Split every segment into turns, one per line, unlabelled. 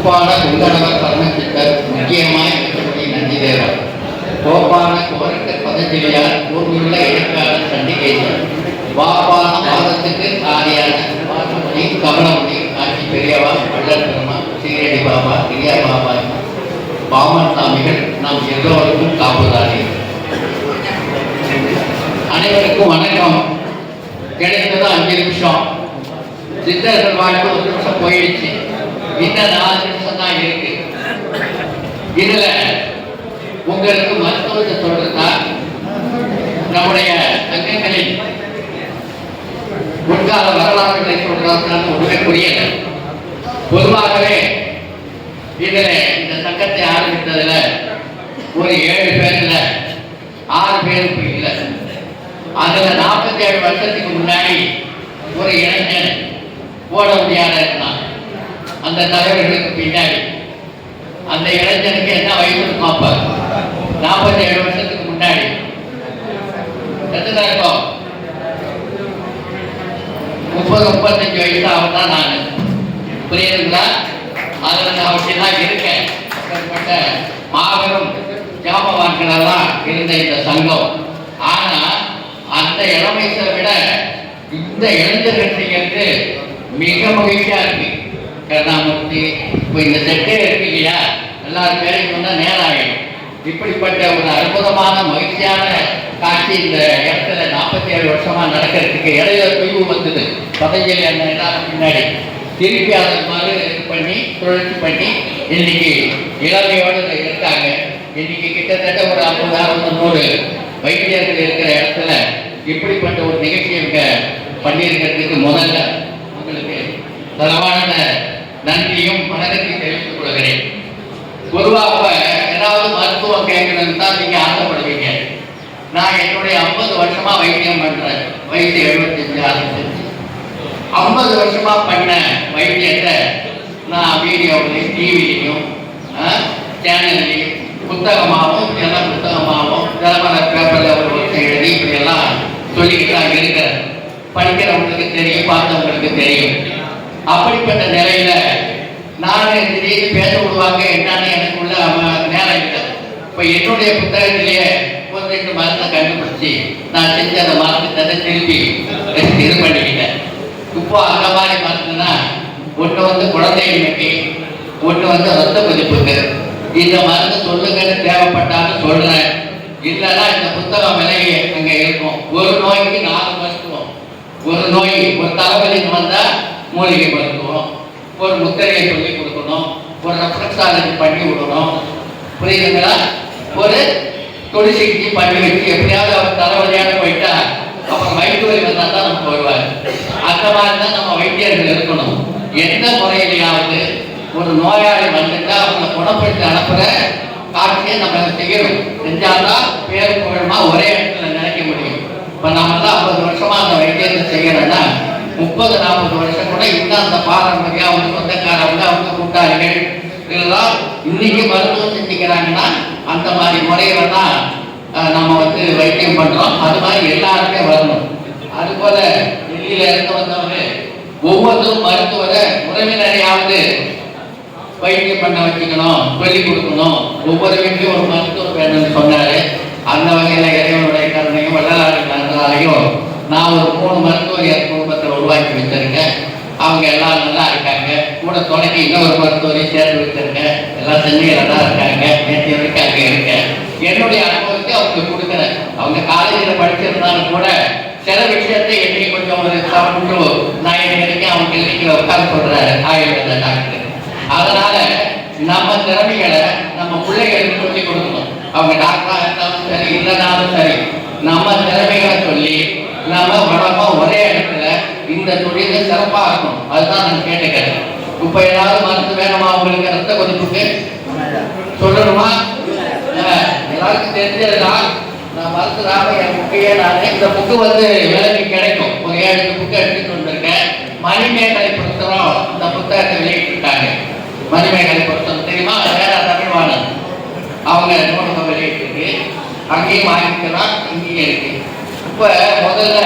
உப்பான குங்கடவர் பரமசித்தர் முக்கியமாய் இருக்கக்கூடிய நந்திதேவர் கோப்பான குமரக்க பதஞ்சலியார் கூர்மையுள்ள இலக்காளர் சண்டிகேசன். வாப்பான வாதத்துக்கு ஆரியான வாசமணி கமலமணி காட்சி பெரியவா வள்ளல் பெருமா சீரடி பாபா கிரியா பாபா பாமன் சாமிகள் நாம் எல்லோருக்கும் காப்புதாரி அனைவருக்கும் வணக்கம். கிடைத்தது அஞ்சு நிமிஷம். சித்தர்கள் வாழ்க்கை ஒரு நிமிஷம் போயிடுச்சு. இன்னும் நாலு நிமிஷம் தான் இருக்கு? இதுல உங்களுக்கு மருத்துவத்தை சொல்றதுதான் நம்முடைய சங்கங்களில் முன்கால வரலாறுகளை சொல்றதுதான் ஒன்றுமே புரியல. பொதுவாகவே இதுல இந்த சங்கத்தை ஆரம்பித்ததுல ஒரு ஏழு பேர்ல ஆறு பேர் இல்லை. அதுல நாற்பத்தி ஏழு வருஷத்துக்கு முன்னாடி ஒரு இளைஞன் ஓட முடியாத இருந்தான். அந்த தலைவர்களுக்கு பின்னாடி அந்த இளைஞனுக்கு என்ன வயசு பார்ப்பார். நாற்பத்தி ஏழு வருஷத்துக்கு முன்னாடி. எத்தனை இருக்கும் முப்பது முப்பத்தஞ்சு வயசு அவன் தான் நான். புரியுதுங்களா? அதில் நான் அப்படிலாம் இருக்கேன். அப்படிப்பட்ட மாபெரும் ஜாமவான்கள் எல்லாம் இருந்த இந்த சங்கம். ஆனா அந்த இளமையை விட இந்த இளைஞர்கள் செய்யறது மிக மகிழ்ச்சியா இருக்கு. கருணாமூர்த்தி இப்போ இந்த செட்டே இருக்கு இல்லையா எல்லாரும் பேருக்கு வந்தால் நேரம் ஆகிடும் இப்படிப்பட்ட ஒரு அற்புதமான மகிழ்ச்சியான காட்சி இந்த இடத்துல நாற்பத்தி ஏழு வருஷமாக நடக்கிறதுக்கு இடையில தொய்வு வந்தது. பதஞ்சலி அண்ணன் பின்னாடி. திருப்பி அதை மாதிரி இது பண்ணி சுழற்சி பண்ணி இன்னைக்கு இளமையோடு இருக்காங்க இன்னைக்கு கிட்டத்தட்ட ஒரு ஐம்பதாயிரம் நூறு வைத்தியர்கள் இருக்கிற இடத்துல இப்படிப்பட்ட ஒரு நிகழ்ச்சி இவங்க பண்ணியிருக்கிறதுக்கு முதல்ல. உங்களுக்கு தரமான நன்றியும் வணக்கத்தையும் தெரிவித்துக் கொள்கிறேன். பொதுவாக ஏதாவது மருத்துவம் கேட்கணும்னு தான் நீங்க ஆசைப்படுவீங்க. நான் என்னுடைய ஐம்பது வருஷமா வைத்தியம் பண்றேன். வயசு எழுபத்தஞ்சு ஆரம்பிச்சு ஐம்பது வருஷமா பண்ண வைத்தியத்தை நான் வீடியோவிலையும் டிவிலையும் சேனல்லையும் புத்தகமாகவும் தின புத்தகமாகவும் தினமர பேப்பரில் ஒரு வருஷம் எழுதி இப்படி எல்லாம் சொல்லிக்கிட்டு நான் இருக்கிறேன். படிக்கிறவங்களுக்கு தெரியும் பார்த்தவங்களுக்கு தெரியும். அப்படிப்பட்ட நிலையில நான் திடீர்னு பேச விடுவாங்க என்னன்னு எனக்கு உள்ள நேரம் இல்லை இப்போ என்னுடைய புத்தகத்திலேயே ஒரு ரெண்டு மருந்தை கண்டுபிடிச்சி நான் செஞ்ச அந்த மருந்துத்தை திருப்பி இது பண்ணிக்கிட்டேன். இப்போ அந்த மாதிரி மரத்துனா ஒன்று வந்து குழந்தைகளுக்கு ஒன்று வந்து ரத்த கொதிப்புக்கு இந்த மருந்து சொல்லுங்கன்னு தேவைப்பட்டாலும் சொல்றேன். இல்லைன்னா இந்த புத்தகம் விலையே அங்கே இருக்கும். ஒரு நோய்க்கு நாலு மருத்துவம் ஒரு நோய் ஒரு தலைவலின்னு வந்தால் மூலிகை மருத்துவம் ஒரு முத்திரையை சொல்லி கொடுக்கணும் ஒரு ரப்ரக்சாலஜி பண்ணி விடணும் புரியுதுங்களா? ஒரு தொடு சிகிச்சை பண்ணி வச்சு எப்படியாவது அவர் தலைவலியான போயிட்டா அப்புறம் வயிற்று வலி வந்தா தான் நமக்கு வருவார். அந்த மாதிரி தான் நம்ம வைத்தியர்கள் இருக்கணும். எந்த முறையிலையாவது ஒரு நோயாளி வந்துட்டா அவங்களை குணப்படுத்தி அனுப்புற காட்சியை நம்ம செய்யணும். செஞ்சால்தான் பேர் புகழமா ஒரே இடத்துல நினைக்க முடியும். இப்போ நம்ம தான் ஐம்பது வருஷமா அந்த வைத்தியத்தை செய்யறோம்னா முப்பது நாற்பது வருஷம் கூட இன்னும் அந்த பாரம்பரியம் அவங்க சொந்தக்காரவங்க அவங்க கூட்டாளிகள் இதெல்லாம் இன்னைக்கு மருத்துவம் செஞ்சுக்கிறாங்கன்னா அந்த மாதிரி முறையில தான் நம்ம வந்து வைத்தியம் பண்றோம். அது மாதிரி எல்லாருமே வரணும். அது போல டெல்லியில இருந்து வந்தவங்க ஒவ்வொருத்தரும் மருத்துவரை உறவினரையாவது வைத்தியம் பண்ண வச்சுக்கணும் சொல்லி கொடுக்கணும். ஒவ்வொரு வீட்லையும் ஒரு மருத்துவர் வேணும்னு சொன்னாரு. அந்த வகையில இறைவனுடைய கருணையும் வள்ளலாறு கருணையாலையும் நான் ஒரு மூணு மருத்துவர் என் உருவாக்கி வச்சிருங்க அவங்க எல்லாம் நல்லா இருக்காங்க. கூட துணைக்கு இன்னொரு மருத்துவரையும் சேர்த்து வச்சிருங்க எல்லாம் சென்னையில தான் இருக்காங்க. நேற்று வரைக்கும் அங்கே இருக்கேன். என்னுடைய அனுபவத்தை அவங்க கொடுக்குறேன். அவங்க காலேஜில் படிச்சிருந்தாலும் கூட சில விஷயத்தை என்னை கொஞ்சம் ஒரு சாப்பிட்டு நான் நைன் வரைக்கும் அவங்க இன்னைக்கு உட்காந்து சொல்றாரு. ஆயுர்வேத டாக்டர். அதனால நம்ம திறமைகளை நம்ம பிள்ளைகளுக்கு சொல்லி கொடுக்கணும். அவங்க டாக்டராக இருந்தாலும் சரி இல்லைனாலும் சரி நம்ம திறமைகளை சொல்லி நம்ம உடம்ப ஒரே இந்த தொழிலை சிறப்பாக இருக்கணும் அதுதான் நான் கேட்டுக்கிறேன் இப்ப ஏதாவது மருந்து வேணுமா உங்களுக்கு? ரத்த கொதிப்புக்கு? சொல்லணுமா? எல்லாருக்கும் தெரிஞ்சதுதான். நான் மருத்துவராக என் புக்கையே நான் இந்த புக்கு வந்து விலைக்கு கிடைக்கும். ஒரு ஏழு புக்கு எடுத்துட்டு வந்திருக்கேன். மணிமேகலை புத்தகம். இந்த புத்தகத்தை வெளியிட்டிருக்காங்க. மணிமேகலை புத்தகம். தெரியுமா? வேற தமிழ்வாணன் அவங்க நூலகம் வெளியிட்டிருக்கு. அங்கேயும் வாங்கிக்கலாம். இங்கேயும் இருக்கு. இப்போ முதல்ல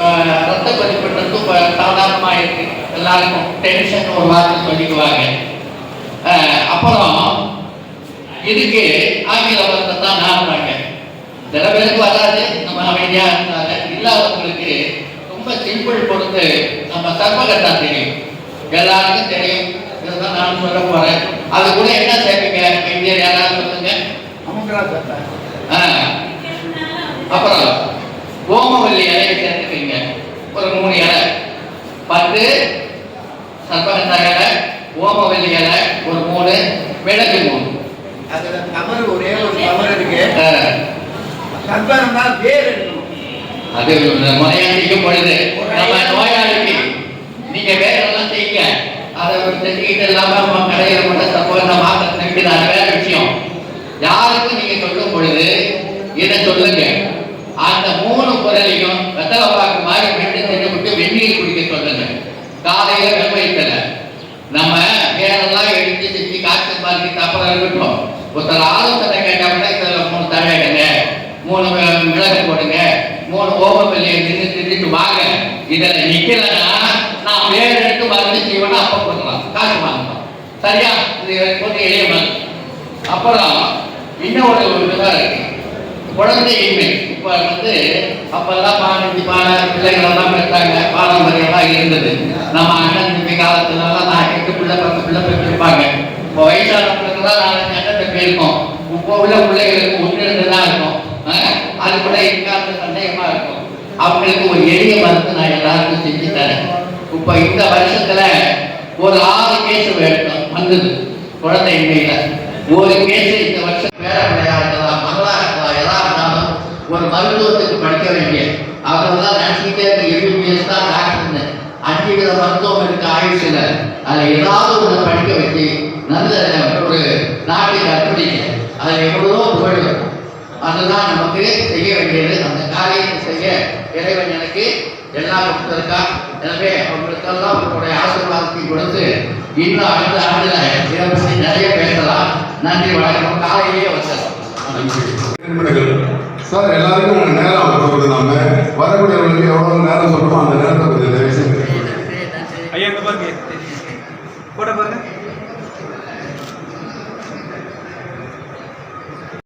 ஆஹ், ரத்த கொதிப்புன்றது இப்போ சாதாரணமாக இருக்கு எல்லாருக்கும் டென்ஷன் ஒரு வார்த்தை சொல்லிக்குவாங்க அப்புறம் இதுக்கு ஆங்கில மருந்தை தான் நாடுறாங்க சில பேருக்கு வராது நம்ம அமைதியா இருந்தாங்க. இல்லாதவங்களுக்கு ரொம்ப சிம்பிள் பொறுத்து நம்ம சர்வகட்டா தெரியும். எல்லாருக்கும் தெரியும். இதுதான் நான் சொல்ல போறேன். அது கூட என்ன சேர்ப்பீங்க? இந்தியர் யாராவது சொல்லுங்க. அப்புறம் ஓமவல்லி இலையை சேர்த்துக்கீங்க ஒரு மூணு இலை பத்து சர்வகட்டா இலை இலை ஒரு மூணு மிளகு மூணு.
அதுல தவறு ஒரே ஒரு தவறு இருக்கு. வேர் எடுக்கணும்
அது முறையாண்டிக்கும் பொழுது நம்ம நோயாளிக்கு நீங்க வேற எல்லாம் செய்யுங்க அதை செஞ்சுக்கிட்டு இல்லாம கடையில மட்டும் சப்போஸ் நம்ம மாத்திரை அது வேற விஷயம். யாருக்கும் நீங்க சொல்லும் பொழுது இதை சொல்லுங்க. அந்த மூணு குரலையும் வெத்தலை பாக்கு மாதிரி மென்று செஞ்சு விட்டு வெந்நீர் குடிக்க சொல்லுங்க. காலையில வெப்பைத்தல நம்ம வேறெல்லாம் எடுத்து செஞ்சு காய்ச்சல் மாதிரி அப்புறம் இருக்கட்டும் ஒருத்தர் ஆலோசனை கேட்டாங்கன்னா இதில் மூணு தழையிடுங்க மூணு மிளகு போடுங்க. மூணு ஓமப்பள்ளியை நின்று தின்னுட்டு வாங்க. இதில் நிற்கலைன்னா நான் வேற எடுத்து மருந்து செய்வேன்னா அப்போ கொடுக்கலாம். காசு வாங்கலாம். சரியா? இது கொஞ்சம் எளிய மருந்து அப்புறம் இன்னொரு ஒரு விதம் இருக்கு. குழந்தையின்மை. இப்போ வந்து அப்பெல்லாம் பதினஞ்சு பானை பிள்ளைகளெல்லாம் பெற்றாங்க. பாரம்பரியம்லாம் இருந்தது. நம்ம அண்ணன் தம்பி காலத்துலலாம் நான் எட்டு பிள்ளை பத்து பிள்ளை பெற்றிருப்பாங்க. இப்போ வயசானவங்களுக்கு தான் நாலஞ்சு அண்ணன் போயிருக்கோம் இப்போ உள்ள பிள்ளைகளுக்கு ஒன்று ரெண்டு தான் இருக்கும். அது கூட இருக்காத சந்தேகமா இருக்கும். அவங்களுக்கு ஒரு எளிய மருந்து நான் எல்லாருக்கும் செஞ்சு தரேன். இப்போ இந்த வருஷத்துல ஒரு ஆறு கேஸ் எடுத்தோம். வந்தது. குழந்தையின்மையில ஒரு கேஸ் இந்த வருஷம் பேர பிள்ளையா இருக்கலாம் மகளா இருக்கலாம் எதா இருந்தாலும் ஒரு மருத்துவத்துக்கு படிக்க வேண்டிய அவர்கள்லாம் நினைச்சுக்கிட்டே இருக்க எம்பிபிஎஸ் தான் டாக்டர்னு அஞ்சு வித மருத்துவம் இருக்கு ஆயுஷ்ல அதில் ஏதாவது ஒன்று படிக்க வச்சு நல்ல ஒரு நாட்டை அர்ப்பணிக்க அதுல எவ்வளவோ புகழ் அதுதான் நமக்கு செய்ய வேண்டியது. அந்த காரியத்தை செய்ய இறைவன் எனக்கு எல்லாம் கொடுத்திருக்கா எனவே அவங்களுக்கெல்லாம் உங்களுடைய ஆசீர்வாதத்தை கொடுத்து இன்னும் அடுத்த ஆண்டுல இதை பற்றி நிறைய பேசலாம். நன்றி வணக்கம். காலையிலேயே வச்சிடலாம்.
சார் எல்லாருக்கும் உங்க நேரம் நாம வரக்கூடியவர்களுக்கு எவ்வளவு நேரம் சொல்றோமோ அந்த நேரத்தை செஞ்சு
ஐயா பாருங்க.